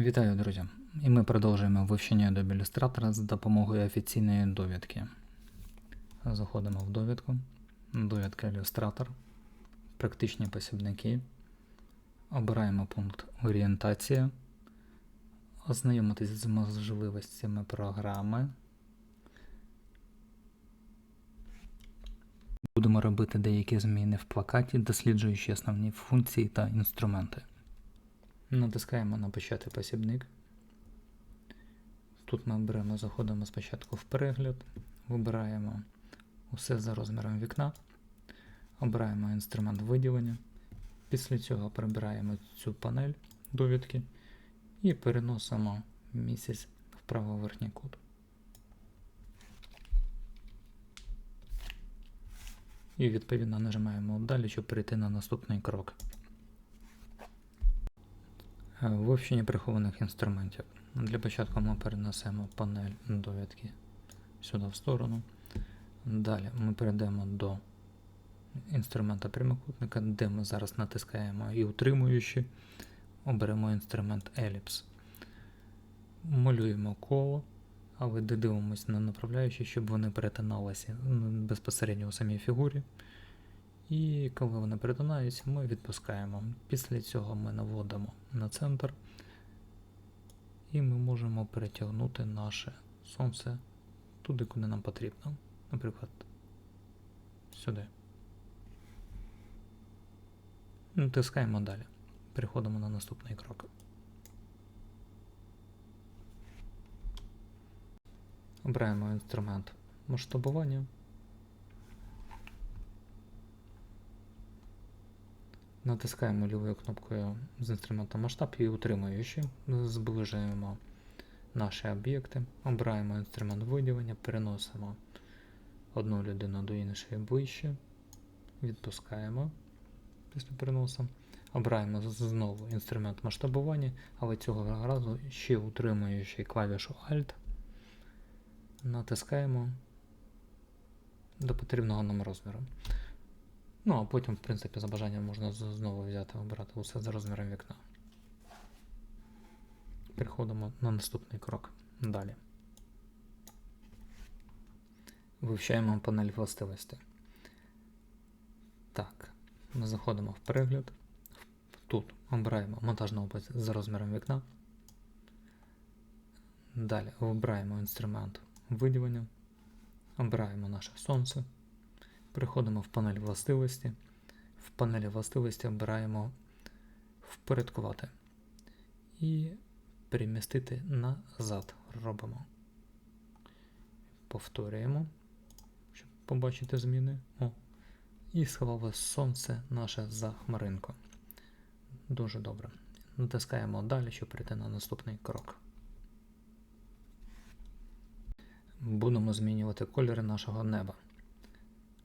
Вітаю, друзі! І ми продовжуємо вивчення Adobe Illustrator з допомогою офіційної довідки. Заходимо в довідку, довідка Illustrator, практичні посібники. Обираємо пункт Орієнтація, ознайомитись з можливостями програми. Будемо робити деякі зміни в плакаті, досліджуючи основні функції та інструменти. Натискаємо на почати посібник. Тут ми беремо, заходимо спочатку в перегляд, вибираємо усе за розміром вікна, обираємо інструмент виділення. Після цього прибираємо цю панель довідки і переносимо місяць в правий верхній кут. І відповідно нажимаємо далі, щоб перейти на наступний крок. Е, Вивчення прихованих інструментів. Для початку ми перенесемо панель довідки сюди в сторону. Далі ми перейдемо до інструмента прямокутника, де ми зараз натискаємо і утримуючи, оберемо інструмент еліпс. Малюємо коло, але дивимося на направляючі, щоб вони перетиналися безпосередньо у самій фігурі. І коли вони перетинаються, ми відпускаємо. Після цього ми наводимо на центр, і ми можемо перетягнути наше сонце туди, куди нам потрібно. Наприклад, сюди. Натискаємо далі. Переходимо на наступний крок. Обираємо інструмент масштабування. Натискаємо лівою кнопкою з інструментом масштаб і утримуючи, зближуємо наші об'єкти, обираємо інструмент виділення, переносимо одну людину до іншої ближче, відпускаємо після переносу. Обираємо знову інструмент масштабування, але цього разу ще утримуючи клавішу Alt, натискаємо до потрібного нам розміру. Ну, а потім, в принципі, за бажанням можна знову взяти обрати усе за розміром вікна. Переходимо на наступний крок. Далі. Вивчаємо панель властивості. Так, ми заходимо в перегляд. Тут обираємо монтажну область за розміром вікна. Далі вибираємо інструмент виділення. Обираємо наше сонце. Переходимо в панель властивості. В панелі властивості обираємо впорядкувати і перемістити назад. Робимо. Повторюємо, щоб побачити зміни. О. І сховало сонце наше за хмаринку. Дуже добре. Натискаємо далі, щоб перейти на наступний крок. Будемо змінювати кольори нашого неба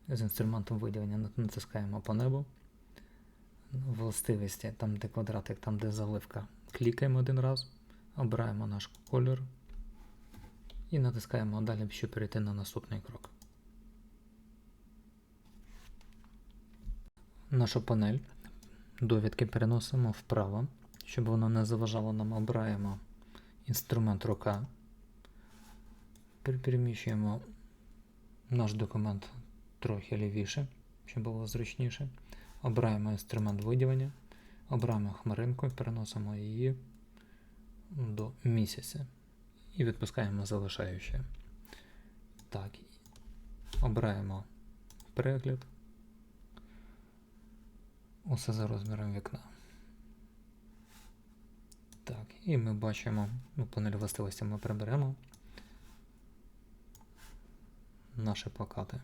з інструментом виділення натискаємо по небу. Властивості, там де квадратик, там де заливка, клікаємо один раз, обираємо наш кольор і натискаємо далі, щоб перейти на наступний крок. Нашу панель довідки переносимо вправо, щоб вона не заважала нам, обираємо інструмент рука, переміщуємо наш документ трохи лівіше, щоб було зручніше. Обираємо інструмент виділення, обираємо хмаринку переносимо її до місяця. І відпускаємо залишаюче. Так, обираємо перегляд. Усе за розміром вікна. Так, і ми бачимо, ну, панель властивості ми приберемо наші плакати.